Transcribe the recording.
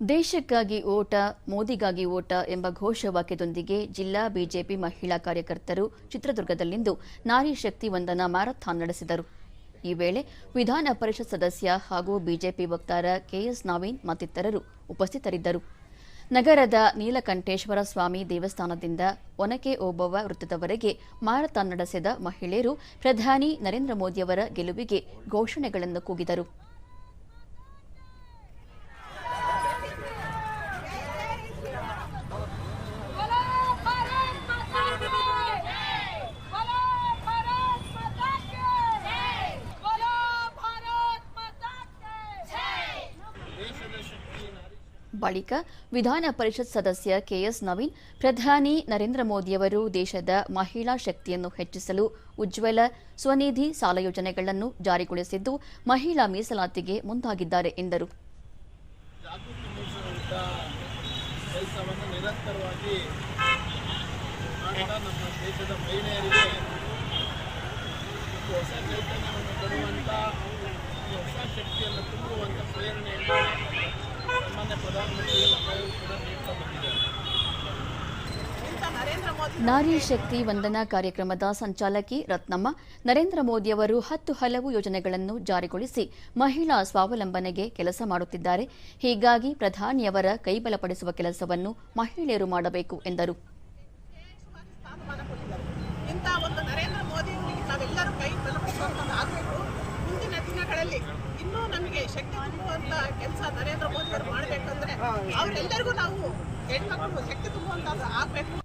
ದೇಶಕ್ಕಾಗಿ ಓಟ, ಮೋದಿಗಾಗಿ ಓಟ ಎಂಬ ಘೋಷವಾಕ್ಯದೊಂದಿಗೆ ಜಿಲ್ಲಾ ಬಿಜೆಪಿ ಮಹಿಳಾ ಕಾರ್ಯಕರ್ತರು ಚಿತ್ರದುರ್ಗದಲ್ಲಿಂದು ನಾರಿ ಶಕ್ತಿ ವಂದನಾ ಮ್ಯಾರಥಾನ್ ನಡೆಸಿದರು. ಈ ವೇಳೆ ವಿಧಾನ ಪರಿಷತ್ ಸದಸ್ಯ ಹಾಗೂ ಬಿಜೆಪಿ ವಕ್ತಾರ ಕೆಎಸ್ ನವೀನ್ ಮತ್ತಿತರರು ಉಪಸ್ಥಿತರಿದ್ದರು. ನಗರದ ನೀಲಕಂಠೇಶ್ವರ ಸ್ವಾಮಿ ದೇವಸ್ಥಾನದಿಂದ ಒನಕೆ ಓಬವ್ವ ವೃತ್ತದವರೆಗೆ ಮ್ಯಾರಥಾನ್ ನಡೆಸಿದ ಮಹಿಳೆಯರು ಪ್ರಧಾನಿ ನರೇಂದ್ರ ಮೋದಿಯವರ ಗೆಲುವಿಗೆ ಘೋಷಣೆಗಳನ್ನು ಕೂಗಿದರು. ಬಳಿಕ ವಿಧಾನ ಪರಿಷತ್ ಸದಸ್ಯ ಕೆಎಸ್ ನವೀನ್, ಪ್ರಧಾನಿ ನರೇಂದ್ರ ಮೋದಿಯವರು ದೇಶದ ಮಹಿಳಾ ಶಕ್ತಿಯನ್ನು ಹೆಚ್ಚಿಸಲು ಉಜ್ವಲ ಸ್ವನಿಧಿ ಸಾಲ ಯೋಜನೆಗಳನ್ನು ಜಾರಿಗೊಳಿಸಿದ್ದು, ಮಹಿಳಾ ಮೀಸಲಾತಿಗೆ ಮುಂದಾಗಿದ್ದಾರೆ ಎಂದರು. ಹೊಸ ಚೈತನ್ಯವನ್ನು ಕೊಡುವಂಥ ಹೊಸ ಶಕ್ತಿಯನ್ನು ತುಂಬುವಂಥ ಪ್ರೇರಣೆಯನ್ನು ನಾರಿ ಶಕ್ತಿ ವಂದನಾ ಕಾರ್ಯಕ್ರಮದ ಸಂಚಾಲಕಿ ರತ್ನಮ್ಮ, ನರೇಂದ್ರ ಮೋದಿಯವರು ಹತ್ತು ಹಲವು ಯೋಜನೆಗಳನ್ನು ಜಾರಿಗೊಳಿಸಿ ಮಹಿಳಾ ಸ್ವಾವಲಂಬನೆಗೆ ಕೆಲಸ ಮಾಡುತ್ತಿದ್ದಾರೆ. ಹೀಗಾಗಿ ಪ್ರಧಾನಿಯವರ ಕೈಬಲಪಡಿಸುವ ಕೆಲಸವನ್ನು ಮಹಿಳೆಯರು ಮಾಡಬೇಕು ಎಂದರು. ಇನ್ನೂ ನಮಗೆ ಶಕ್ತಿ ತುಂಬುವಂತ ಕೆಲಸ ನರೇಂದ್ರ ಮೋದಿ ಅವರೆಲ್ಲರಿಗೂ ನಾವು ಹೆಣ್ಮಕ್ಳು ಶಕ್ತಿ ತುಂಬುವಂಥದ್ದು ಆಗಬೇಕು